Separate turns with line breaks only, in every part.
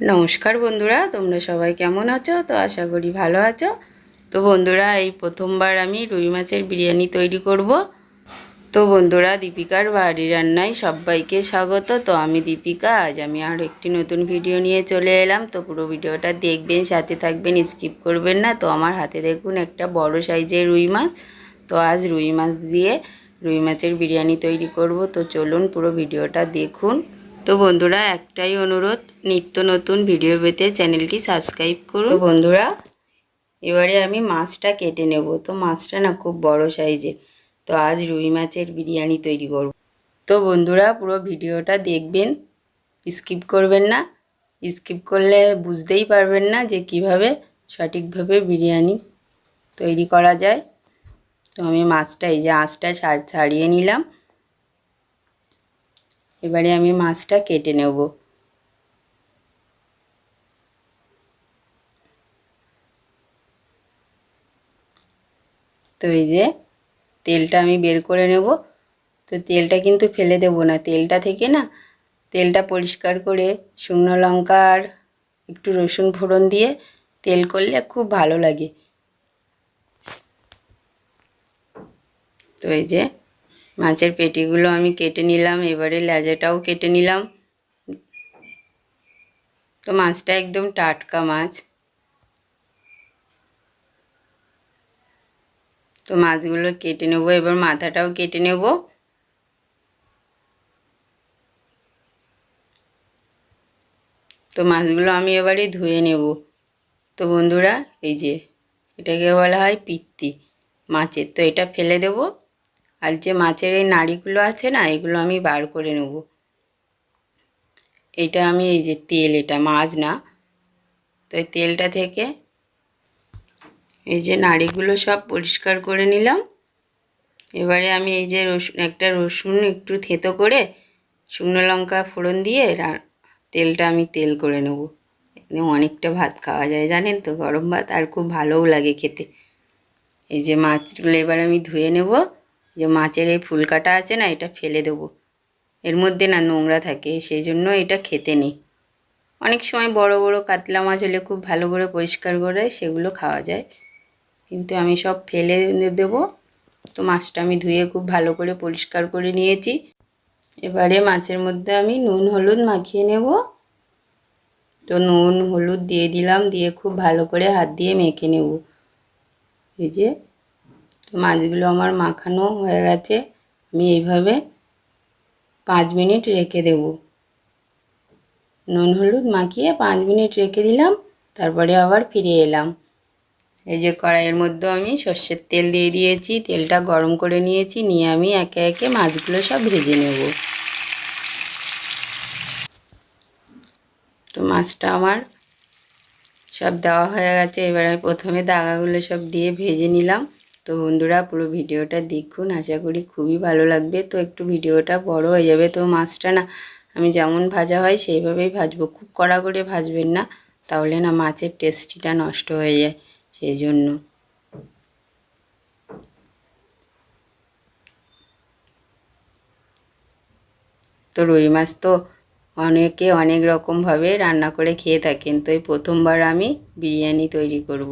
নমস্কার বন্ধুরা, তোমরা সবাই কেমন আছো? তো আশা করি ভালো আছো। তো বন্ধুরা, এই প্রথমবার আমি রুই মাছের বিরিয়ানি তৈরি করব। তো বন্ধুরা, দীপিকার বাড়ি রান্নায় সবাইকে স্বাগত। তো আমি দীপিকা, আজ আমি আর একটি নতুন ভিডিও নিয়ে চলে এলাম। তো পুরো ভিডিওটা দেখবেন, সাথে থাকবেন, স্কিপ করবেন না। তো আমার হাতে দেখুন একটা বড় সাইজের রুই মাছ। তো আজ রুই মাছ দিয়ে রুই মাছের বিরিয়ানি তৈরি করব। তো চলুন পুরো ভিডিওটা দেখুন। তো বন্ধুরা, একটাই অনুরোধ, নিত্য নতুন ভিডিও পেতে চ্যানেলটি সাবস্ক্রাইব করুন। তো বন্ধুরা, এবারে আমি মাছটা কেটে নেব। তো মাছটা না খুব বড় সাইজের তো আজ রুই মাছের বিরিয়ানি তৈরি করব। তো বন্ধুরা, পুরো ভিডিওটা দেখবেন স্কিপ করবেন না। স্কিপ করলে বুঝতেই পারবেন না যে কীভাবে সঠিকভাবে বিরিয়ানি তৈরি করা যায়। তো আমি মাছটা এই যে আঁচটা ছাড়িয়ে নিলাম। এবারে আমি মাছটা কেটে নেব। তো এই যে তেলটা আমি বের করে নেব। তো তেলটা কিন্তু ফেলে দেব না, তেলটা থেকে না তেলটা পরিষ্কার করে শুকনো লঙ্কা আর একটু রসুন ফোড়ন দিয়ে তেল করলে খুব ভালো লাগে। তো এই যে মাছের পেটিগুলো আমি কেটে নিলাম, এবারে লেজাটাও কেটে নিলাম। তো মাছটা একদম টাটকা মাছ। তো মাছগুলো কেটে নেব, এবার মাথাটাও কেটে নেব। তো মাছগুলো আমি এবারে ধুয়ে নেব। তো বন্ধুরা, এই যে এটাকে বলা হয় পিত্তি মাছের। তো এটা ফেলে দেব। আর যে মাছের এই নাড়িগুলো আছে না, এগুলো আমি বার করে নেব। এটা আমি এই যে তেল, এটা মাছ না। তো এই তেলটা থেকে এই যে নাড়িগুলো সব পরিষ্কার করে নিলাম। এবারে আমি এই যে রসুন একটা রসুন একটু থেতো করে শুকনো লঙ্কা ফোড়ন দিয়ে তেলটা আমি তেল করে নেব। অনেকটা ভাত খাওয়া যায়, জানেন তো? গরম ভাত আর খুব ভালোও লাগে খেতে। এই যে মাছগুলো এবার আমি ধুয়ে নেব। যে মাছের এই ফুলকাটা আছে না, এটা ফেলে দেবো। এর মধ্যে না নোংরা থাকে, সেই জন্য এটা খেতে নেই। অনেক সময় বড় বড় কাতলা মাছ হলে খুব ভালো করে পরিষ্কার করে সেগুলো খাওয়া যায়। কিন্তু আমি সব ফেলে দেব। তো মাছটা আমি ধুয়ে খুব ভালো করে পরিষ্কার করে নিয়েছি। এবারে মাছের মধ্যে আমি নুন, হলুদ মাখিয়ে নেব। তো নুন, হলুদ দিয়ে দিলাম, দিয়ে খুব ভালো করে হাত দিয়ে মেখে নেব। এই যে মাছগুলো আমার মাখানো হয়ে গেছে, আমি এইভাবে পাঁচ মিনিট রেখে দেব। নুন হলুদ মাখিয়ে পাঁচ মিনিট রেখে দিলাম, তারপরে আবার ফিরে এলাম। এই যে কড়াইয়ের মধ্যে আমি সর্ষের তেল দিয়ে দিয়েছি, তেলটা গরম করে নিয়েছি, নিয়ে আমি একে একে মাছগুলো সব ভেজে নেব। তো মাছটা আমার সব দেওয়া হয়ে গেছে, এবার আমি প্রথমে দাগাগুলো সব দিয়ে ভেজে নিলাম। তো বন্ধুরা পুরো ভিডিওটা দেখুন, আশা করি খুবই ভালো লাগবে। তো একটু ভিডিওটা বড় হয়ে যাবে, তো মাছটা না আমি যেমন ভাজা হয় সেইভাবেই ভাজবো, খুব কড়া করে ভাজবেন না, তাহলে না মাছের টেস্টিটা নষ্ট হয়ে যায় সেই জন্য তো রুই মাছ তো অনেকে অনেক রকমভাবে রান্না করে খেয়ে থাকেন, তো এই প্রথমবার আমি বিরিয়ানি তৈরি করব।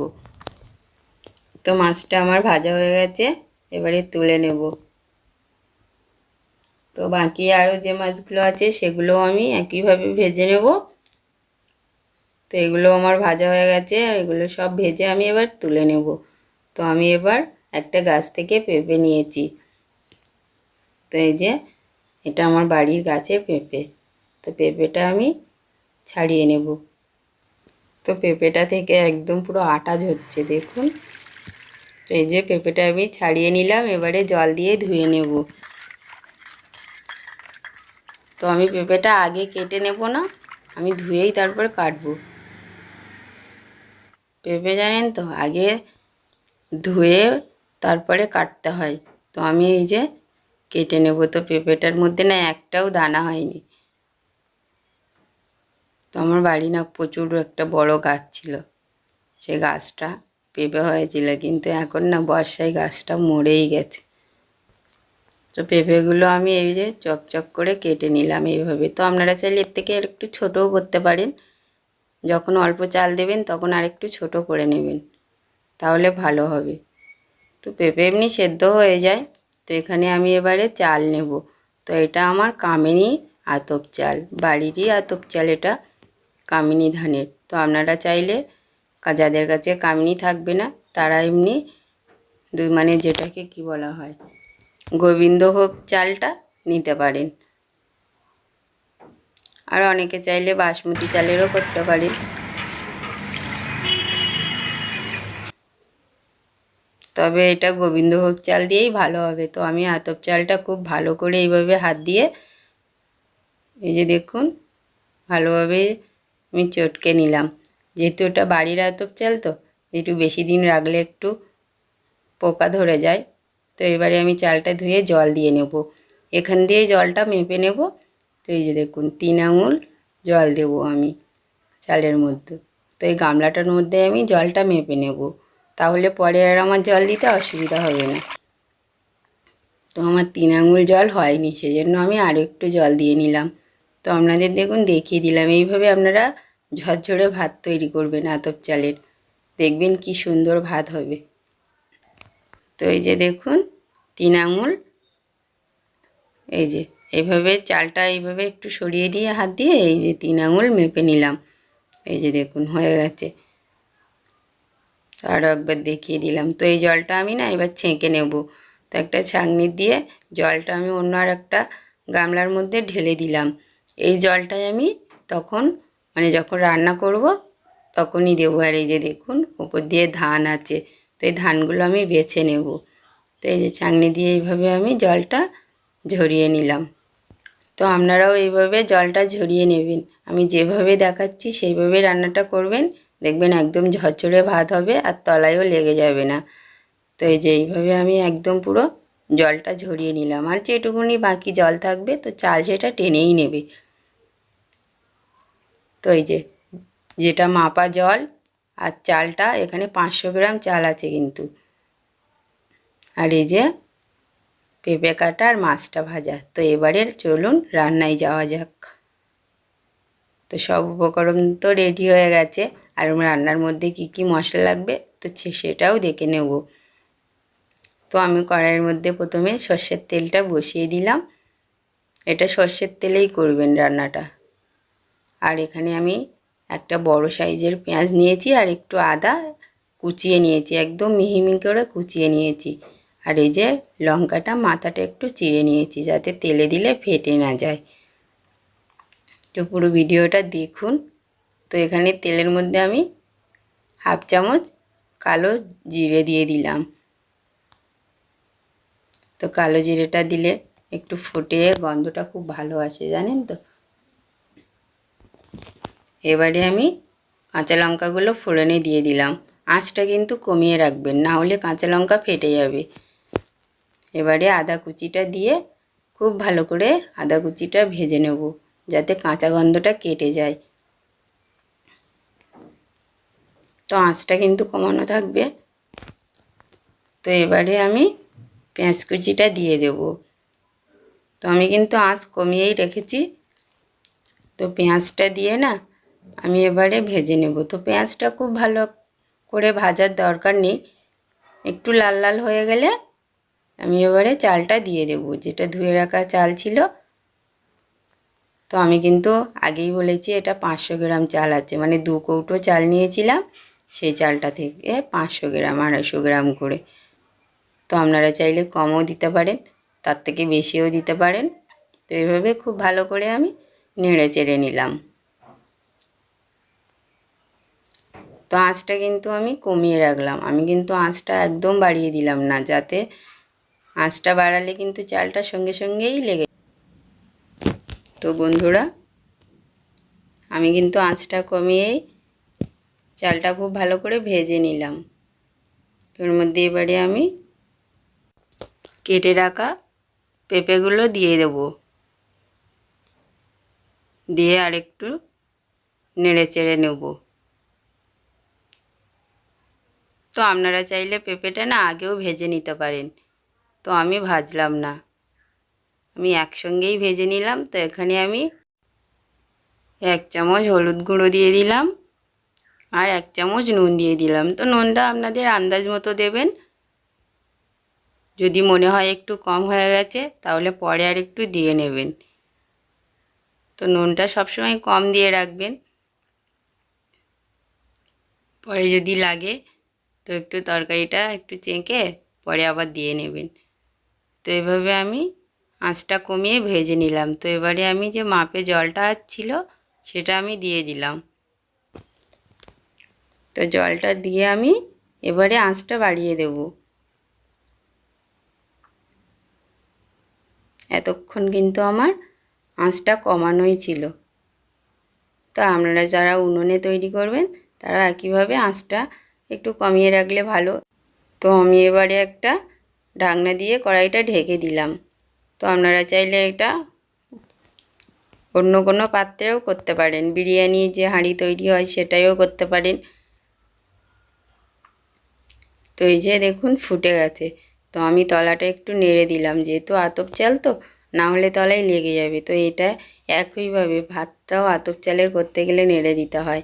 তো মাছটা আমার ভাজা হয়ে গেছে, এবারে তুলে নেব। তো বাকি আরও যে মাছগুলো আছে, সেগুলো আমি একইভাবে ভেজে নেব। তো এগুলো আমার ভাজা হয়ে গেছে এগুলো সব ভেজে আমি এবার তুলে নেব। তো আমি এবার একটা গাছ থেকে পেঁপে নিয়েছি। তো এই যে, এটা আমার বাড়ির গাছের পেঁপে। তো পেঁপেটা আমি ছাড়িয়ে নেব। তো পেঁপেটা থেকে একদম পুরো আটা ঝরছে, দেখুন। তো এই যে পেঁপেটা আমি ছাড়িয়ে নিলাম, এবারে জল দিয়ে ধুয়ে নেব। তো আমি পেঁপেটা আগে কেটে নেব না, আমি ধুয়েই তারপর কাটবো। পেঁপে জানেন তো, আগে ধুয়ে তারপরে কাটতে হয়। তো আমি এই যে কেটে নেব, তো পেঁপেটার মধ্যে না একটাও দানা হয়নি। তো আমার বাড়ি না প্রচুর একটা বড় গাছ ছিল, সে গাছটা পেঁপে হয়েছিল, কিন্তু এখন না বর্ষায় গাছটা মরেই গেছে। তো পেঁপেগুলো আমি এই যে চকচক করে কেটে নিলাম এইভাবে। তো আপনারা চাইলে এর থেকে একটু ছোটও করতে পারেন। যখন অল্প চাল দেবেন, তখন আরেকটু ছোট করে নেবেন। তাহলে ভালো হবে। তো পেঁপে এমনি সেদ্ধ হয়ে যায়। তো এখানে আমি এবারে চাল নেব। তো এটা আমার কামিনী আতপ চাল, বাড়িরই আতপ চাল এটা, কামিনী ধানের। তো আপনারা চাইলে যাদের কাছে কামিনী থাকবে না, তারা এমনি দুই মানে যেটাকে কি বলা হয় গোবিন্দভোগ চালটা নিতে পারেন। আর অনেকে চাইলে বাসমতি চালেরও করতে পারে। তবে এটা গোবিন্দভোগ চাল দিয়েই ভালো হবে। তো আমি আতপ চালটা খুব ভালো করে এইভাবে হাত দিয়ে এই যে দেখুন ভালোভাবে আমি চটকে নিলাম। যেহেতু ওটা বাড়ির আতপ চাল তো, একটু বেশি দিন রাখলে একটু পোকা ধরে যায়। তো এবারে আমি চালটা ধুয়ে জল দিয়ে নেব। এখান দিয়ে জলটা মেপে নেব। তো এই যে দেখুন, তিন আঙুল জল দেব আমি চালের মধ্যে। তো এই গামলাটার মধ্যে আমি জলটা মেপে নেব। তাহলে পরে আর আমার জল দিতে অসুবিধা হবে না। তো আমার তিন আঙুল জল হয়নি, সেজন্য আমি আরও একটু জল দিয়ে নিলাম। তো আপনাদের দেখুন, দেখিয়ে দিলাম। এইভাবে আপনারা ঝরঝরে ভাত তৈরি করবেন আতপ চালের। দেখবেন কি সুন্দর ভাত হবে। তো এই যে দেখুন, তিন আঙুল। এই যে এইভাবে চালটা এইভাবে একটু সরিয়ে দিয়ে হাত দিয়ে এই যে তিন আঙুল মেপে নিলাম। এই যে দেখুন, হয়ে গেছে। আরও একবার দেখিয়ে দিলাম। তো এই জলটা আমি না এবার ছেঁকে নেব। তো একটা ছাঁকনি দিয়ে জলটা আমি অন্য আর একটা গামলার মধ্যে ঢেলে দিলাম। এই জলটাই আমি তখন মানে যখন রান্না করব, তখনই দেবো। আর এই যে দেখুন ওপর দিয়ে ধান আছে, তো এই ধানগুলো আমি বেছে নেব। তো এই যে ছাঁকনি দিয়ে এইভাবে আমি জলটা ঝরিয়ে নিলাম। তো আপনারাও এইভাবে জলটা ঝরিয়ে নেবেন। আমি যেভাবে দেখাচ্ছি, সেইভাবে রান্নাটা করবেন। দেখবেন একদম ঝরঝরে ভাত হবে আর তলায়ও লেগে যাবে না। তো এই যে এইভাবে আমি একদম পুরো জলটা ঝরিয়ে নিলাম। আর যেটুকুনি বাকি জল থাকবে, তো চাল সেটা টেনেই নেবে। তো এই যে, যেটা মাপা জল আর চালটা, এখানে পাঁচশো গ্রাম চাল আছে কিন্তু। আর এই যে, পেঁপে কাটা আর মাছটা ভাজা। তো এবারের চলুন রান্নায় যাওয়া যাক। তো সব উপকরণ তো রেডি হয়ে গেছে। আর রান্নার মধ্যে কি কি মশলা লাগবে, তো সেটাও দেখে নেব। তো আমি কড়াইয়ের মধ্যে প্রথমে সর্ষের তেলটা বসিয়ে দিলাম। এটা সর্ষের তেলেই করবেন রান্নাটা। আর এখানে আমি একটা বড় সাইজের পেঁয়াজ নিয়েছি আর একটু আদা কুচিয়ে নিয়েছি, একদম মিহি মিহি করে কুচিয়ে নিয়েছি। আর এই যে লঙ্কাটা মাথাটা একটু চিড়ে নিয়েছি যাতে তেলে দিলে ফেটে না যায়। তো পুরো ভিডিওটা দেখুন। তো এখানে তেলের মধ্যে আমি হাফ চামচ কালো জিরে দিয়ে দিলাম। তো কালো জিরেটা দিলে একটু ফুটে গন্ধটা খুব ভালো আসে, জানেন তো? এবারে আমি কাঁচা লঙ্কাগুলো ফোড়নে দিয়ে দিলাম। আঁচটা কিন্তু কমিয়ে রাখবেন, না হলে কাঁচা লঙ্কা ফেটে যাবে। এবারে আদা কুচিটা দিয়ে খুব ভালো করে আদা কুচিটা ভেজে নেব, যাতে কাঁচা গন্ধটা কেটে যায়। তো আঁচটা কিন্তু কমানো থাকবে। তো এবারে আমি পেঁয়াজ কুচিটা দিয়ে দেব। তো আমি কিন্তু আঁচ কমিয়েই রেখেছি। তো পেঁয়াজটা দিয়ে না আমি এবারে ভেজে নেব। তো পেঁয়াজটা খুব ভালো করে ভাজার দরকার নেই। একটু লাল লাল হয়ে গেলে আমি এবারে চালটা দিয়ে দেব। যেটা ধুয়ে রাখা চাল ছিল। তো আমি কিন্তু আগেই বলেছি, এটা পাঁচশো গ্রাম চাল আছে। মানে দু কৌটো চাল নিয়েছিলাম, সেই চালটা থেকে পাঁচশো গ্রাম, আড়াইশো গ্রাম করে। তো আপনারা চাইলে কমও দিতে পারেন, তার থেকে বেশিও দিতে পারেন। তো এভাবে খুব ভালো করে আমি নেড়ে চেড়ে নিলাম। তো আঁচটা কিন্তু আমি কমিয়ে রাখলাম। আমি কিন্তু আঁচটা একদম বাড়িয়ে দিলাম না, যাতে আঁচটা বাড়ালে কিন্তু চালটা সঙ্গে সঙ্গেই লেগে তো বন্ধুরা, আমি কিন্তু আঁচটা কমিয়েই চালটা খুব ভালো করে ভেজে নিলাম। ওর মধ্যে এবারে আমি কেটে রাখা পেঁপেগুলো দিয়ে দেব। দিয়ে আরেকটু নেড়ে চেড়ে নেব। তো আপনারা চাইলে পেঁপেটা না আগেও ভেজে নিতে পারেন। তো আমি ভাজলাম না। আমি একসঙ্গেই ভেজে নিলাম। তো এখানে আমি এক চামচ হলুদ গুঁড়ো দিয়ে দিলাম আর এক চামচ নুন দিয়ে দিলাম। তো নুনটা আপনাদের আন্দাজ মতো দেবেন। যদি মনে হয় একটু কম হয়ে গেছে, তাহলে পরে আর একটু দিয়ে নেবেন। তো নুনটা সবসময় কম দিয়ে রাখবেন। পরে যদি লাগে তো একটু তরকারিটা একটু চেঁকে পরে আবার দিয়ে নেবেন। তো এভাবে আমি আঁচটা কমিয়ে ভেজে নিলাম। তো এবারে আমি যে মাপে জলটা আসছিল সেটা আমি দিয়ে দিলাম। তো জলটা দিয়ে আমি এবারে আঁচটা বাড়িয়ে দেব। এতক্ষণ কিন্তু আমার আঁচটা কমানোই ছিল। তো আপনারা যারা উনুনে তৈরি করবেন, তারা একইভাবে আঁচটা একটু কমিয়ে রাখলে ভালো। তো আমি এবারে একটা ঢাকনা দিয়ে কড়াইটা ঢেকে দিলাম। তো আপনারা চাইলে এটা অন্য কোনো পাত্রেও করতে পারেন। বিরিয়ানি যে হাঁড়ি তৈরি হয় সেটাইও করতে পারেন। তো এই যে দেখুন ফুটে গেছে। তো আমি তলাটা একটু নেড়ে দিলাম। যেহেতু আতপ চাল তো, না হলে তলায় লেগে যাবে। তো এটা একইভাবে ভাতটাও আতপ চালের করতে গেলে নেড়ে দিতে হয়।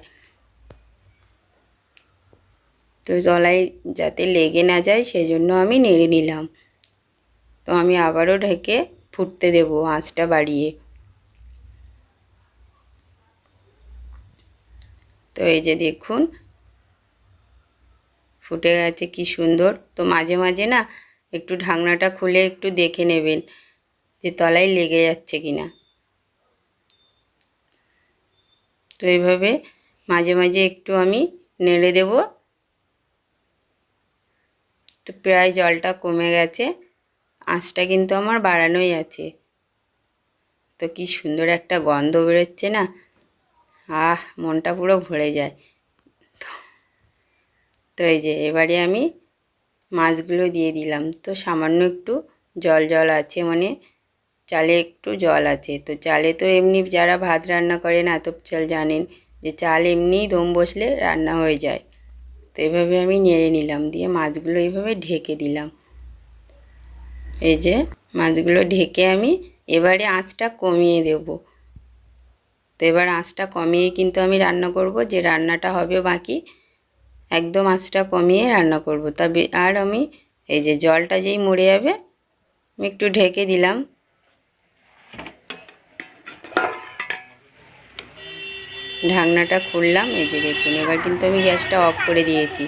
তো তলায় যাতে লেগে না যায়, সেজন্য আমি নেড়ে নিলাম। তো আমি আবারও ঢেকে ফুটতে দেবো আঁচটা বাড়িয়ে। তো এই যে দেখুন, ফুটে গেছে কি সুন্দর। তো মাঝে মাঝে না একটু ঢাকনাটা খুলে একটু দেখে নেবেন যে তলায় লেগে যাচ্ছে কি না। তো এইভাবে মাঝে মাঝে একটু আমি নেড়ে দেব। তো প্রায় জলটা কমে গেছে। আঁচটা কিন্তু আমার বাড়ানোই আছে। তো কি সুন্দর একটা গন্ধ বেরোচ্ছে না। আহ, মনটা পুরো ভরে যায়। তো এই যে, এবারে আমি মাছগুলো দিয়ে দিলাম। তো সামান্য একটু জল জল আছে মানে চালে একটু জল আছে। তো চালে তো এমনি যারা ভাত রান্না করেন আতপ চাল জানেন যে চাল এমনিই দম বসলে রান্না হয়ে যায়। তো এভাবে আমি নেড়ে নিলাম, দিয়ে মাছগুলো এইভাবে ঢেকে দিলাম। এই যে মাছগুলো ঢেকে আমি এবারে আঁচটা কমিয়ে দেব। তো এবার আঁচটা কমিয়ে কিন্তু আমি রান্না করব, যে রান্নাটা হবে বাকি, একদম আঁচটা কমিয়ে রান্না করব। তবে আর আমি এই যে জলটা যেই মরে যাবে, আমি একটু ঢেকে দিলাম। ঢাকনাটা খুললাম, এই যে দেখুন, এবার কিন্তু আমি গ্যাসটা অফ করে দিয়েছি।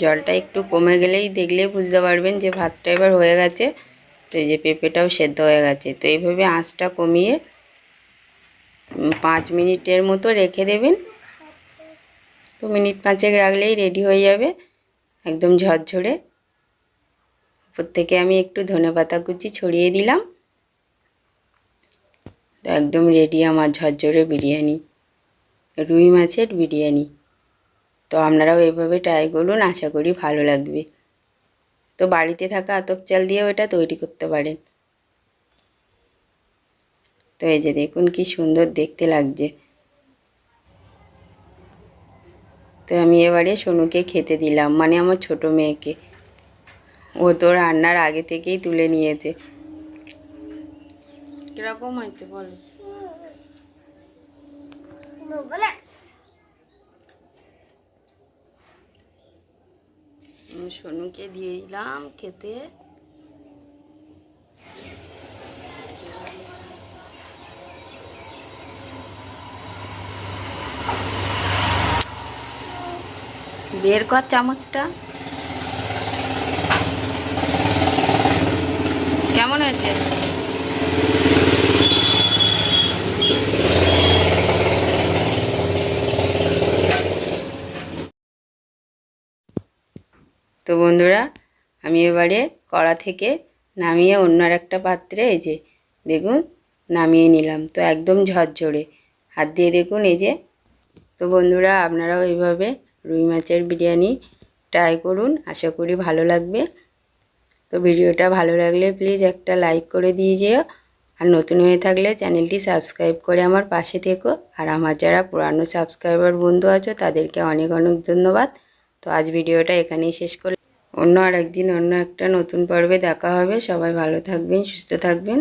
জলটা একটু কমে গেলেই দেখলেই বুঝতে পারবেন যে ভাতটা এবার হয়ে গেছে, তো এই যে পেঁপেটাও সেদ্ধ হয়ে গেছে। তো এইভাবে আঁচটা কমিয়ে পাঁচ মিনিটের মতো রেখে দেবেন। তো মিনিট পাঁচেক রাখলেই রেডি হয়ে যাবে, একদম ঝরঝরে। উপর থেকে আমি একটু ধনে পাতা কুচি ছড়িয়ে দিলাম। তো একদম রেডি আমার ঝরঝরে বিরিয়ানি। রুই মাছের বিরিয়ানি। তো আপনারাও এইভাবে ট্রাই করুন, আশা করি ভালো লাগবে। তো বাড়িতে থাকা আতপ চাল দিয়েও এটা তৈরি করতে পারেন। তো এই যে দেখুন কি সুন্দর দেখতে লাগছে। তো আমি এবারে সোনুকে খেতে দিলাম মানে আমার ছোট মেয়েকে। ও তো রান্নার আগে থেকেই তুলে নিয়েছে। কীরকম হয়েছে বলো? সোনুকে দিয়ে দিলাম খেতে। বের কর চামচটা। কেমন হয়েছে? তো বন্ধুরা, আমি এবারে কড়া থেকে নামিয়ে অন্য একটা পাত্রে এই যে দেখুন নামিয়ে নিলাম, তো একদম ঝরঝরে। হাত দিয়ে দেখুন এই যে। তো বন্ধুরা, আপনারাও এইভাবে রুই মাছের বিরিয়ানি ট্রাই করুন, আশা করি ভালো লাগবে। তো ভিডিওটা ভালো লাগলে প্লিজ একটা লাইক করে দিয়ে যেও। আর নতুন হয়ে থাকলে চ্যানেলটি সাবস্ক্রাইব করে আমার পাশে থেকো। আর আমার যারা পুরানো সাবস্ক্রাইবার বন্ধু আছো, তাদেরকে অনেক অনেক ধন্যবাদ। তো আজ ভিডিওটা এখানেই শেষ করলাম অন্য আর একদিন অন্য একটা নতুন পর্বে দেখা হবে। সবাই ভালো থাকবেন সুস্থ থাকবেন।